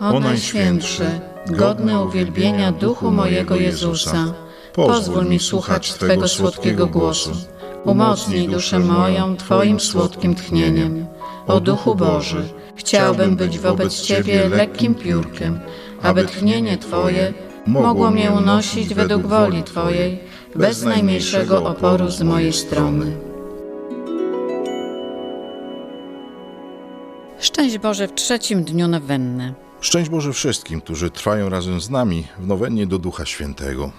O Najświętszy, godny uwielbienia Duchu mojego Jezusa, pozwól mi słuchać Twego słodkiego głosu. Umocnij duszę moją Twoim słodkim tchnieniem. O Duchu Boży, chciałbym być wobec Ciebie lekkim piórkiem, aby tchnienie Twoje mogło mnie unosić według woli Twojej, bez najmniejszego oporu z mojej strony. Szczęść Boże w trzecim dniu nowenny. Szczęść Boże wszystkim, którzy trwają razem z nami w nowennie do Ducha Świętego.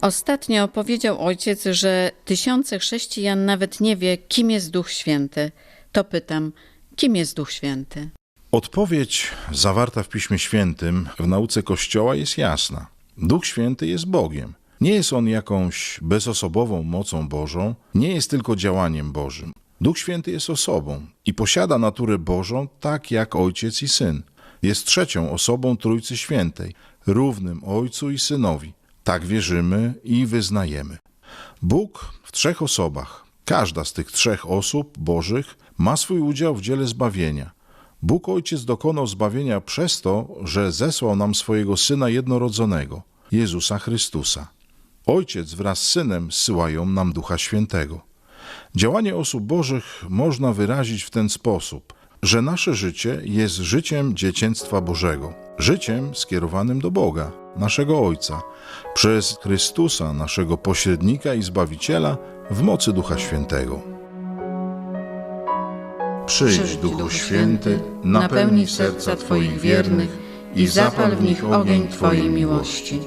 Ostatnio powiedział ojciec, że tysiące chrześcijan nawet nie wie, kim jest Duch Święty. To pytam, kim jest Duch Święty? Odpowiedź zawarta w Piśmie Świętym w nauce Kościoła jest jasna. Duch Święty jest Bogiem. Nie jest on jakąś bezosobową mocą Bożą, nie jest tylko działaniem Bożym. Duch Święty jest osobą i posiada naturę Bożą tak jak Ojciec i Syn. Jest trzecią osobą Trójcy Świętej, równym Ojcu i Synowi. Tak wierzymy i wyznajemy. Bóg w trzech osobach. Każda z tych trzech osób Bożych ma swój udział w dziele zbawienia. Bóg Ojciec dokonał zbawienia przez to, że zesłał nam swojego Syna jednorodzonego, Jezusa Chrystusa. Ojciec wraz z Synem zsyłają nam Ducha Świętego. Działanie osób Bożych można wyrazić w ten sposób, że nasze życie jest życiem dzieciństwa Bożego, życiem skierowanym do Boga, naszego Ojca, przez Chrystusa, naszego pośrednika i Zbawiciela, w mocy Ducha Świętego. Przyjdź, Duchu Święty, napełnij serca Twoich wiernych i zapal w nich ogień Twojej miłości.